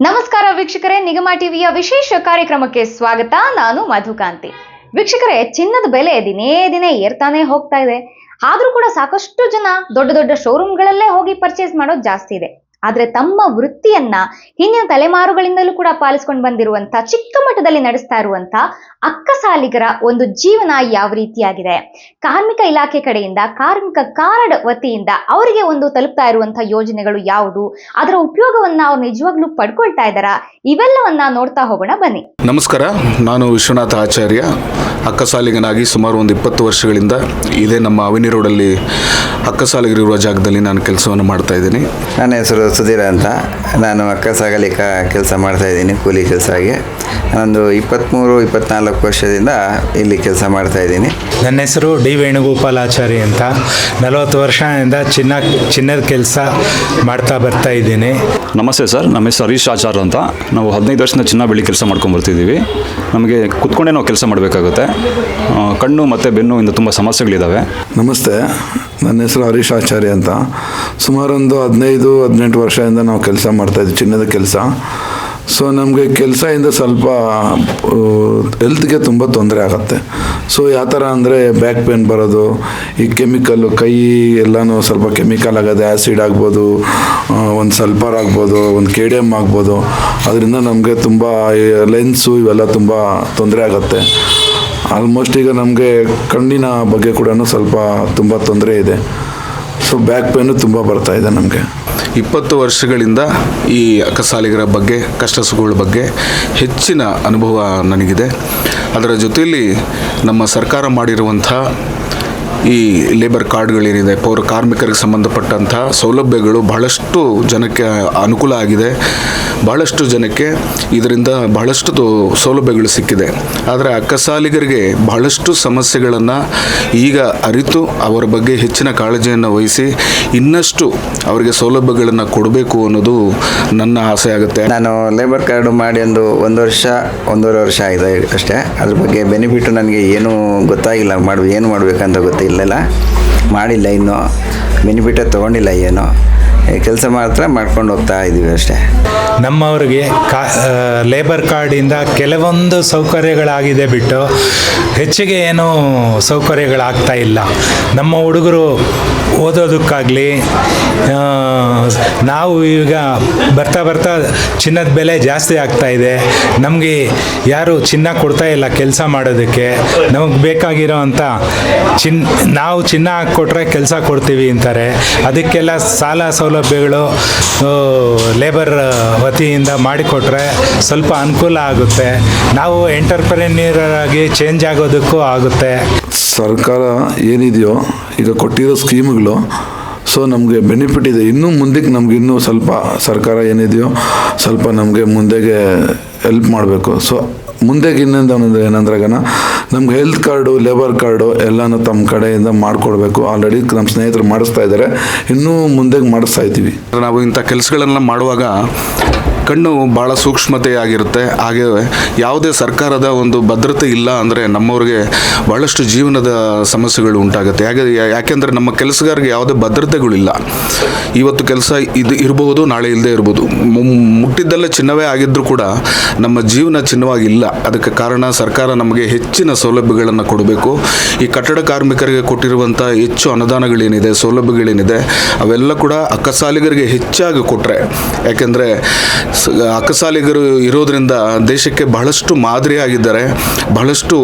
ನಮಸ್ಕಾರ ವೀಕ್ಷಕರೇ, ನಿಗಮ ಟಿವಿಯ ವಿಶೇಷ ಕಾರ್ಯಕ್ರಮಕ್ಕೆ ಸ್ವಾಗತ. ನಾನು ಮಧುಕಾಂತಿ. ವೀಕ್ಷಕರೇ, ಚಿನ್ನದ ಬೆಲೆ ದಿನೇ ದಿನೇ ಏರ್ತಾನೆ ಹೋಗ್ತಾ ಇದೆ. ಆದ್ರೂ ಕೂಡ ಸಾಕಷ್ಟು ಜನ ದೊಡ್ಡ ದೊಡ್ಡ ಶೋರೂಮ್ಗಳಲ್ಲೇ ಹೋಗಿ ಪರ್ಚೇಸ್ ಮಾಡೋದು ಜಾಸ್ತಿ ಇದೆ. ಆದ್ರೆ ತಮ್ಮ ವೃತ್ತಿಯನ್ನ ಹಿಂದಿನ ತಲೆಮಾರುಗಳಿಂದಲೂ ಕೂಡ ಪಾಲಿಸ್ಕೊಂಡು ಬಂದಿರುವಂತ ಚಿಕ್ಕ ಮಟ್ಟದಲ್ಲಿ ನಡೆಸ್ತಾ ಇರುವಂತ ಅಕ್ಕಸಾಲಿಗರ ಒಂದು ಜೀವನ ಯಾವ ರೀತಿಯಾಗಿದೆ? ಕಾರ್ಮಿಕ ಇಲಾಖೆ ಕಡೆಯಿಂದ ಕಾರ್ಮಿಕ ಕಾರ್ಡ್ ವತಿಯಿಂದ ಅವರಿಗೆ ಒಂದು ತಲುಪ್ತಾ ಇರುವಂತಹ ಯೋಜನೆಗಳು ಯಾವುದು? ಅದರ ಉಪಯೋಗವನ್ನ ಅವ್ರು ನಿಜವಾಗ್ಲೂ ಪಡ್ಕೊಳ್ತಾ ಇದ್ದಾರಾ? ಇವೆಲ್ಲವನ್ನ ನೋಡ್ತಾ ಹೋಗೋಣ ಬನ್ನಿ. ನಮಸ್ಕಾರ ನಾನು ವಿಶ್ವನಾಥ ಆಚಾರ್ಯ. ಅಕ್ಕಸಾಲಿಗನಾಗಿ ಸುಮಾರು ಒಂದು ಇಪ್ಪತ್ತು ವರ್ಷಗಳಿಂದ ಇದೇ ನಮ್ಮ ಅವಿನಿ ರೋಡಲ್ಲಿ ಅಕ್ಕಸಾಲಿಗರಿರುವ ಜಾಗದಲ್ಲಿ ನಾನು ಕೆಲಸವನ್ನು ಮಾಡ್ತಾ ಇದ್ದೀನಿ. ನನ್ನ ಹೆಸರು ಸುಧೀರ ಅಂತ ನಾನು ಅಕ್ಕ ಸಾಗಲಿಕ ಕೆಲಸ ಮಾಡ್ತಾ ಇದ್ದೀನಿ ಕೂಲಿ ಕೆಲಸ ಆಗಿ ನಾನೊಂದು ಇಪ್ಪತ್ತ್ಮೂರು ಇಪ್ಪತ್ತ್ನಾಲ್ಕು ವರ್ಷದಿಂದ ಇಲ್ಲಿ ಕೆಲಸ ಮಾಡ್ತಾ ಇದ್ದೀನಿ. ನನ್ನ ಹೆಸರು ಡಿ ವೇಣುಗೋಪಾಲಾಚಾರಿ ಅಂತ. ನಲವತ್ತು ವರ್ಷದಿಂದ ಚಿನ್ನ ಚಿನ್ನದ ಕೆಲಸ ಮಾಡ್ತಾ ಬರ್ತಾ ಇದ್ದೀನಿ. ನಮಸ್ತೆ ಸರ್ ನಮ್ಮ ಹೆಸರು ಹರೀಶ್ ಆಚಾರ್ ಅಂತ. ನಾವು ಹದಿನೈದು ವರ್ಷದಿಂದ ಚಿನ್ನ ಬೆಳ್ಳಿ ಕೆಲಸ ಮಾಡ್ಕೊಂಡು ಬರ್ತಿದ್ದೀವಿ. ನಮಗೆ ಕುತ್ಕೊಂಡೇ ನಾವು ಕೆಲಸ ಮಾಡಬೇಕಾಗುತ್ತೆ. ಕಣ್ಣು ಮತ್ತು ಬೆನ್ನು ಇಂದ ತುಂಬ ಸಮಸ್ಯೆಗಳಿದ್ದಾವೆ ನಮಸ್ತೆ ನನ್ನ ಹೆಸರು ಹರೀಶ್ ಆಚಾರ್ಯ ಅಂತ. ಸುಮಾರೊಂದು ಹದಿನೈದು ಹದಿನೆಂಟು ವರ್ಷದಿಂದ ನಾವು ಕೆಲಸ ಮಾಡ್ತಾಯಿದ್ವಿ ಚಿನ್ನದ ಕೆಲಸ. ಸೊ ನಮಗೆ ಕೆಲಸದಿಂದ ಸ್ವಲ್ಪ ಹೆಲ್ತ್ಗೆ ತುಂಬ ತೊಂದರೆ ಆಗುತ್ತೆ. ಸೊ ಯಾವ ಥರ ಅಂದರೆ ಬ್ಯಾಕ್ ಪೇನ್ ಬರೋದು, ಈ ಕೆಮಿಕಲ್ಲು ಕೈ ಎಲ್ಲನೂ ಸ್ವಲ್ಪ ಕೆಮಿಕಲ್ ಆಗೋದು ಆ್ಯಸಿಡ್ ಆಗ್ಬೋದು ಒಂದು ಸಲ್ಪರ್ ಆಗ್ಬೋದು, ಒಂದು ಕೆ ಡಿ ಎಂ ಆಗ್ಬೋದು. ಅದರಿಂದ ನಮಗೆ ತುಂಬ ಲೆನ್ಸು ಇವೆಲ್ಲ ತುಂಬ ತೊಂದರೆ ಆಗುತ್ತೆ. ಆಲ್ಮೋಸ್ಟ್ ಈಗ ನಮಗೆ ಕಣ್ಣಿನ ಬಗ್ಗೆ ಕೂಡ ಸ್ವಲ್ಪ ತುಂಬ ತೊಂದರೆ ಇದೆ. ಸೊ ಬ್ಯಾಕ್ ಪೇನು ತುಂಬ ಬರ್ತಾ ಇದೆ ನಮಗೆ. ಇಪ್ಪತ್ತು ವರ್ಷಗಳಿಂದ ಈ ಅಕಸಾಲಿಗರ ಬಗ್ಗೆ, ಕಷ್ಟ ಸುಖಗಳ ಬಗ್ಗೆ ಹೆಚ್ಚಿನ ಅನುಭವ ನನಗಿದೆ. ಅದರ ಜೊತೆಯಲ್ಲಿ ನಮ್ಮ ಸರ್ಕಾರ ಮಾಡಿರುವಂಥ ಈ ಲೇಬರ್ ಕಾರ್ಡ್ಗಳೇನಿದೆ ಪೌರ ಕಾರ್ಮಿಕರಿಗೆ ಸಂಬಂಧಪಟ್ಟಂಥ ಸೌಲಭ್ಯಗಳು ಬಹಳಷ್ಟು ಜನಕ್ಕೆ ಅನುಕೂಲ ಆಗಿದೆ. ಬಹಳಷ್ಟು ಜನಕ್ಕೆ ಇದರಿಂದ ಬಹಳಷ್ಟು ಸೌಲಭ್ಯಗಳು ಸಿಕ್ಕಿದೆ. ಆದರೆ ಅಕ್ಕಸಾಲಿಗರಿಗೆ ಬಹಳಷ್ಟು ಸಮಸ್ಯೆಗಳನ್ನು ಈಗ ಅರಿತು ಅವರ ಬಗ್ಗೆ ಹೆಚ್ಚಿನ ಕಾಳಜಿಯನ್ನು ವಹಿಸಿ ಇನ್ನಷ್ಟು ಅವರಿಗೆ ಸೌಲಭ್ಯಗಳನ್ನು ಕೊಡಬೇಕು ಅನ್ನೋದು ನನ್ನ ಆಸೆ ಆಗುತ್ತೆ. ನಾನು ಲೇಬರ್ ಕಾರ್ಡು ಮಾಡಿ ಒಂದು ಒಂದು ವರ್ಷ, ಒಂದೂವರೆ ವರ್ಷ ಆಗಿದೆ ಅಷ್ಟೇ. ಅದ್ರ ಬಗ್ಗೆ ಬೆನಿಫಿಟ್ ನನಗೆ ಏನೂ ಗೊತ್ತಾಗಿಲ್ಲ. ಮಾಡು, ಏನು ಮಾಡಬೇಕಂತ ಗೊತ್ತಿಲ್ಲ. ಮಾಡಿಲ್ಲ ಇನ್ನೂ ಬೆನಿಫಿಟೇ ತೊಗೊಂಡಿಲ್ಲ ಏನು. ಕೆಲಸ ಮಾತ್ರ ಮಾಡ್ಕೊಂಡು ಹೋಗ್ತಾ ಇದ್ದೀವಿ ಅಷ್ಟೇ. ನಮ್ಮವ್ರಿಗೆ ಕಾ ಲೇಬರ್ ಕಾರ್ಡಿಂದ ಕೆಲವೊಂದು ಸೌಕರ್ಯಗಳಾಗಿದೆ ಬಿಟ್ಟು ಹೆಚ್ಚಿಗೆ ಏನೂ ಸೌಕರ್ಯಗಳಾಗ್ತಾ ಇಲ್ಲ. ನಮ್ಮ ಹುಡುಗರು ಓದೋದಕ್ಕಾಗಲಿ ನಾವು ಈಗ ಬರ್ತಾ ಬರ್ತಾ ಚಿನ್ನದ ಬೆಲೆ ಜಾಸ್ತಿ ಆಗ್ತಾ ಇದೆ. ನಮಗೆ ಯಾರು ಚಿನ್ನ ಕೊಡ್ತಾ ಇಲ್ಲ ಕೆಲಸ ಮಾಡೋದಕ್ಕೆ. ನಮಗೆ ಬೇಕಾಗಿರೋ ಅಂಥ ಚಿನ್, ನಾವು ಚಿನ್ನ ಹಾಕ್ಕೊಟ್ರೆ ಕೆಲಸ ಕೊಡ್ತೀವಿ ಅಂತಾರೆ. ಅದಕ್ಕೆಲ್ಲ ಸಾಲ ಸೌಲಭ್ಯಗಳು ಲೇಬರ್ ವತಿಯಿಂದ ಮಾಡಿಕೊಟ್ರೆ ಸ್ವಲ್ಪ ಅನುಕೂಲ ಆಗುತ್ತೆ. ನಾವು ಆಗಿ ಚೇಂಜ್ ಆಗೋದಕ್ಕೂ ಆಗುತ್ತೆ. ಸರ್ಕಾರ ಏನಿದೆಯೋ ಈಗ ಕೊಟ್ಟಿರೋ ಸ್ಕೀಮ್ಗಳು ಸೊ ನಮಗೆ ಬೆನಿಫಿಟ್ ಇದೆ. ಇನ್ನೂ ಮುಂದಕ್ಕೆ ನಮ್ಗೆ ಇನ್ನೂ ಸ್ವಲ್ಪ ಸರ್ಕಾರ ಏನಿದೆಯೋ ಸ್ವಲ್ಪ ನಮಗೆ ಮುಂದೆಗೆ ಹೆಲ್ಪ್ ಮಾಡಬೇಕು. ಸೊ ಮುಂದೆಗೆ ಇನ್ನೊಂದು ಅನ್ನೋದು ಏನಂದ್ರಾಗನ ನಮ್ಗೆ ಹೆಲ್ತ್ ಕಾರ್ಡು ಲೇಬರ್ ಕಾರ್ಡು ಎಲ್ಲನೂ ತಮ್ಮ ಕಡೆಯಿಂದ ಮಾಡಿಕೊಡ್ಬೇಕು. ಆಲ್ರೆಡಿ ನಮ್ಮ ಸ್ನೇಹಿತರು ಮಾಡಿಸ್ತಾ ಇದ್ದಾರೆ ಇನ್ನೂ ಮುಂದೆಗೆ ಮಾಡಿಸ್ತಾ ಇದ್ದೀವಿ. ನಾವು ಇಂಥ ಕೆಲಸಗಳನ್ನ ಮಾಡುವಾಗ ಕಣ್ಣು ಭಾಳ ಸೂಕ್ಷ್ಮತೆಯಾಗಿರುತ್ತೆ. ಹಾಗೆ ಯಾವುದೇ ಸರ್ಕಾರದ ಒಂದು ಭದ್ರತೆ ಇಲ್ಲ ಅಂದರೆ ನಮ್ಮವ್ರಿಗೆ ಭಾಳಷ್ಟು ಜೀವನದ ಸಮಸ್ಯೆಗಳು ಉಂಟಾಗುತ್ತೆ. ಯಾಕೆ ಯಾಕೆಂದರೆ ನಮ್ಮ ಕೆಲಸಗಾರರಿಗೆ ಯಾವುದೇ ಭದ್ರತೆಗಳಿಲ್ಲ. ಇವತ್ತು ಕೆಲಸ ಇದು ಇರಬಹುದು ನಾಳೆ ಇಲ್ಲದೆ ಇರ್ಬೋದು. ಮುಟ್ಟಿದ್ದಲ್ಲೇ ಚಿನ್ನವೇ ಆಗಿದ್ದರೂ ಕೂಡ ನಮ್ಮ ಜೀವನ ಚಿನ್ನವಾಗಿಲ್ಲ. ಅದಕ್ಕೆ ಕಾರಣ ಸರ್ಕಾರ ನಮಗೆ ಹೆಚ್ಚಿನ ಸೌಲಭ್ಯಗಳನ್ನು ಕೊಡಬೇಕು. ಈ ಕಟ್ಟಡ ಕಾರ್ಮಿಕರಿಗೆ ಕೊಟ್ಟಿರುವಂಥ ಹೆಚ್ಚು ಅನುದಾನಗಳೇನಿದೆ, ಸೌಲಭ್ಯಗಳೇನಿದೆ, ಅವೆಲ್ಲ ಕೂಡ ಅಕ್ಕಸಾಲಿಗರಿಗೆ ಹೆಚ್ಚಾಗಿ ಕೊಟ್ಟರೆ ಯಾಕೆಂದರೆ ಅಕ್ಕಸಾಲಿಗರು ಇರೋದ್ರಿಂದ ದೇಶಕ್ಕೆ ಬಹಳಷ್ಟು ಮಾದರಿಯಾಗಿದ್ದಾರೆ. ಬಹಳಷ್ಟು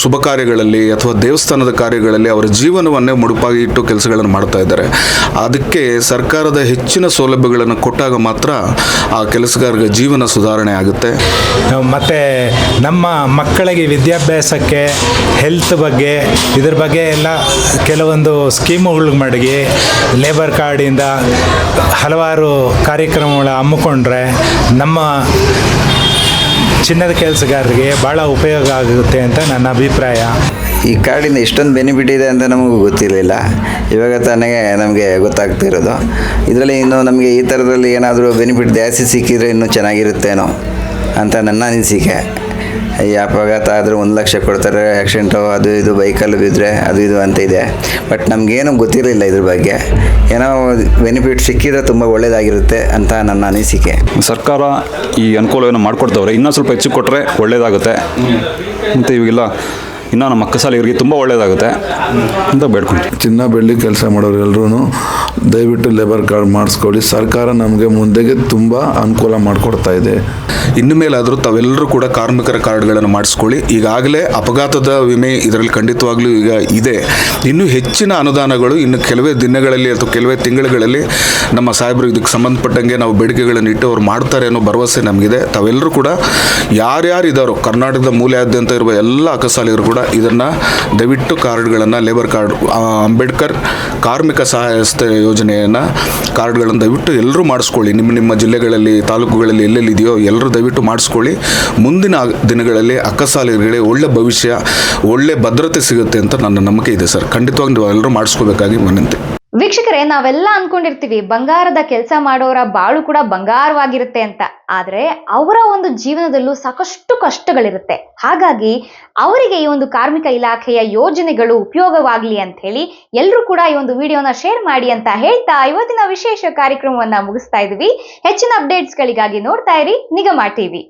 ಶುಭ ಕಾರ್ಯಗಳಲ್ಲಿ ಅಥವಾ ದೇವಸ್ಥಾನದ ಕಾರ್ಯಗಳಲ್ಲಿ ಅವರ ಜೀವನವನ್ನೇ ಮುಡುಪಾಗಿ ಇಟ್ಟು ಕೆಲಸಗಳನ್ನು ಮಾಡ್ತಾ ಇದ್ದಾರೆ. ಅದಕ್ಕೆ ಸರ್ಕಾರದ ಹೆಚ್ಚಿನ ಸೌಲಭ್ಯಗಳನ್ನು ಕೊಟ್ಟಾಗ ಮಾತ್ರ ಆ ಕೆಲಸಗಾರರ ಜೀವನ ಸುಧಾರಣೆ ಆಗುತ್ತೆ. ಮತ್ತು ನಮ್ಮ ಮಕ್ಕಳಿಗೆ ವಿದ್ಯಾಭ್ಯಾಸಕ್ಕೆ ಹೆಲ್ತ್ ಬಗ್ಗೆ, ಇದ್ರ ಬಗ್ಗೆ ಎಲ್ಲ ಕೆಲವೊಂದು ಸ್ಕೀಮುಗಳು ಮಾಡಿ ಲೇಬರ್ ಕಾರ್ಡಿಂದ ಹಲವಾರು ಕಾರ್ಯಕ್ರಮಗಳ ಹಮ್ಮಿಕೊಂಡ್ರೆ ನಮ್ಮ ಚಿನ್ನದ ಕೆಲಸಗಾರರಿಗೆ ಭಾಳ ಉಪಯೋಗ ಆಗುತ್ತೆ ಅಂತ ನನ್ನ ಅಭಿಪ್ರಾಯ. ಈ ಕಾರ್ಡಿಂದ ಇಷ್ಟೊಂದು ಬೆನಿಫಿಟ್ ಇದೆ ಅಂತ ನಮಗೂ ಗೊತ್ತಿರಲಿಲ್ಲ. ಇವಾಗ ತಾನೇ ನಮಗೆ ಗೊತ್ತಾಗ್ತಿರೋದು ಇದರಲ್ಲಿ ಇನ್ನು ನಮಗೆ ಈ ಥರದಲ್ಲಿ ಏನಾದರೂ ಬೆನಿಫಿಟ್ ಜಾಸ್ತಿ ಸಿಕ್ಕಿದರೆ ಇನ್ನೂ ಚೆನ್ನಾಗಿರುತ್ತೇನೋ ಅಂತ ನನ್ನ ಅನಿಸಿಕೆ. ಈ ಅಪಘಾತ ಆದರೆ ಒಂದು ಲಕ್ಷ ಕೊಡ್ತಾರೆ ಆ್ಯಕ್ಸಿಡೆಂಟು ಅದು ಇದು ಬೈಕಲ್ಲಿ ಬಿದ್ದರೆ ಅದು ಇದು ಅಂತ ಇದೆ. ಬಟ್ ನಮಗೇನು ಗೊತ್ತಿರಲಿಲ್ಲ ಇದ್ರ ಬಗ್ಗೆ. ಏನೋ ಬೆನಿಫಿಟ್ ಸಿಕ್ಕಿದ್ರೆ ತುಂಬ ಒಳ್ಳೆಯದಾಗಿರುತ್ತೆ ಅಂತ ನನ್ನ ಅನಿಸಿಕೆ. ಸರ್ಕಾರ ಈ ಅನುಕೂಲವನ್ನು ಮಾಡಿಕೊಡ್ತವ್ರೆ. ಇನ್ನೂ ಸ್ವಲ್ಪ ಹೆಚ್ಚು ಕೊಟ್ಟರೆ ಒಳ್ಳೆಯದಾಗುತ್ತೆ ಮತ್ತು ಇವಾಗೆಲ್ಲ ಇನ್ನೂ ನಮ್ಮ ಅಕ್ಕಸಾಲಿಗರಿಗೆ ತುಂಬ ಒಳ್ಳೆಯದಾಗುತ್ತೆ ಅಂತ ಬೇಡ್ಕೊಂಡು ಚಿನ್ನ ಬೆಳ್ಳಿ ಕೆಲಸ ಮಾಡೋರು ಎಲ್ಲರೂ ದಯವಿಟ್ಟು ಲೇಬರ್ ಕಾರ್ಡ್ ಮಾಡಿಸ್ಕೊಳ್ಳಿ. ಸರ್ಕಾರ ನಮಗೆ ಮುಂದೆಗೆ ತುಂಬ ಅನುಕೂಲ ಮಾಡಿಕೊಡ್ತಾ ಇದೆ. ಇನ್ನು ಮೇಲಾದರೂ ತಾವೆಲ್ಲರೂ ಕೂಡ ಕಾರ್ಮಿಕರ ಕಾರ್ಡ್ಗಳನ್ನು ಮಾಡಿಸ್ಕೊಳ್ಳಿ. ಈಗಾಗಲೇ ಅಪಘಾತದ ವಿಮೆ ಇದರಲ್ಲಿ ಖಂಡಿತವಾಗ್ಲೂ ಈಗ ಇದೆ. ಇನ್ನೂ ಹೆಚ್ಚಿನ ಅನುದಾನಗಳು ಇನ್ನು ಕೆಲವೇ ದಿನಗಳಲ್ಲಿ ಅಥವಾ ಕೆಲವೇ ತಿಂಗಳುಗಳಲ್ಲಿ ನಮ್ಮ ಸಾಹೇಬರು ಇದಕ್ಕೆ ಸಂಬಂಧಪಟ್ಟಂಗೆ ನಾವು ಬೇಡಿಕೆಗಳನ್ನು ಇಟ್ಟು ಅವ್ರು ಮಾಡ್ತಾರೆ ಅನ್ನೋ ಭರವಸೆ ನಮಗಿದೆ. ತಾವೆಲ್ಲರೂ ಕೂಡ ಯಾರ್ಯಾರು ಇದ್ದಾರೋ, ಕರ್ನಾಟಕದ ಮೂಲೆಯಾದ್ಯಂತ ಇರುವ ಎಲ್ಲ ಅಕಸಾಲಿಗರು ಕೂಡ ಇದನ್ನು ದಯವಿಟ್ಟು ಕಾರ್ಡ್ಗಳನ್ನು ಲೇಬರ್ ಕಾರ್ಡ್ ಅಂಬೇಡ್ಕರ್ ಕಾರ್ಮಿಕ ಸಹಾಯ ಯೋಜನೆಯನ್ನು ಕಾರ್ಡ್ಗಳನ್ನು ದಯವಿಟ್ಟು ಎಲ್ಲರೂ ಮಾಡಿಸ್ಕೊಳ್ಳಿ. ನಿಮ್ಮ ನಿಮ್ಮ ಜಿಲ್ಲೆಗಳಲ್ಲಿ, ತಾಲೂಕುಗಳಲ್ಲಿ ಎಲ್ಲೆಲ್ಲಿ ಇದೆಯೋ ಎಲ್ಲರೂ ದಯವಿಟ್ಟು ಮಾಡಿಸ್ಕೊಳ್ಳಿ. ಮುಂದಿನ ದಿನಗಳಲ್ಲಿ ಅಕ್ಕಸಾಲಿಗಳಿಗೆ ಒಳ್ಳೆ ಭವಿಷ್ಯ, ಒಳ್ಳೆ ಭದ್ರತೆ ಸಿಗುತ್ತೆ ಅಂತ ನನ್ನ ನಂಬಿಕೆ ಇದೆ ಸರ್. ಖಂಡಿತವಾಗಿ ನೀವು ಎಲ್ಲರೂ ಮಾಡಿಸ್ಕೋಬೇಕಾಗಿ ವಿನಂತಿ ವೀಕ್ಷಕರೇ, ನಾವೆಲ್ಲ ಅನ್ಕೊಂಡಿರ್ತೀವಿ, ಬಂಗಾರದ ಕೆಲಸ ಮಾಡೋರ ಬಾಳು ಕೂಡ ಬಂಗಾರವಾಗಿರುತ್ತೆ ಅಂತ. ಆದ್ರೆ ಅವರ ಒಂದು ಜೀವನದಲ್ಲೂ ಸಾಕಷ್ಟು ಕಷ್ಟಗಳಿರುತ್ತೆ. ಹಾಗಾಗಿ ಅವರಿಗೆ ಈ ಒಂದು ಕಾರ್ಮಿಕ ಇಲಾಖೆಯ ಯೋಜನೆಗಳು ಉಪಯೋಗವಾಗ್ಲಿ ಅಂತ ಹೇಳಿ ಎಲ್ಲರೂ ಕೂಡ ಈ ಒಂದು ವಿಡಿಯೋನ ಶೇರ್ ಮಾಡಿ ಅಂತ ಹೇಳ್ತಾ ಇವತ್ತಿನ ವಿಶೇಷ ಕಾರ್ಯಕ್ರಮವನ್ನ ಮುಗಿಸ್ತಾ ಇದೀವಿ. ಹೆಚ್ಚಿನ ಅಪ್ಡೇಟ್ಸ್ಗಳಿಗಾಗಿ ನೋಡ್ತಾ ಇರಿ, ನಿಗಮ ಟಿವಿ.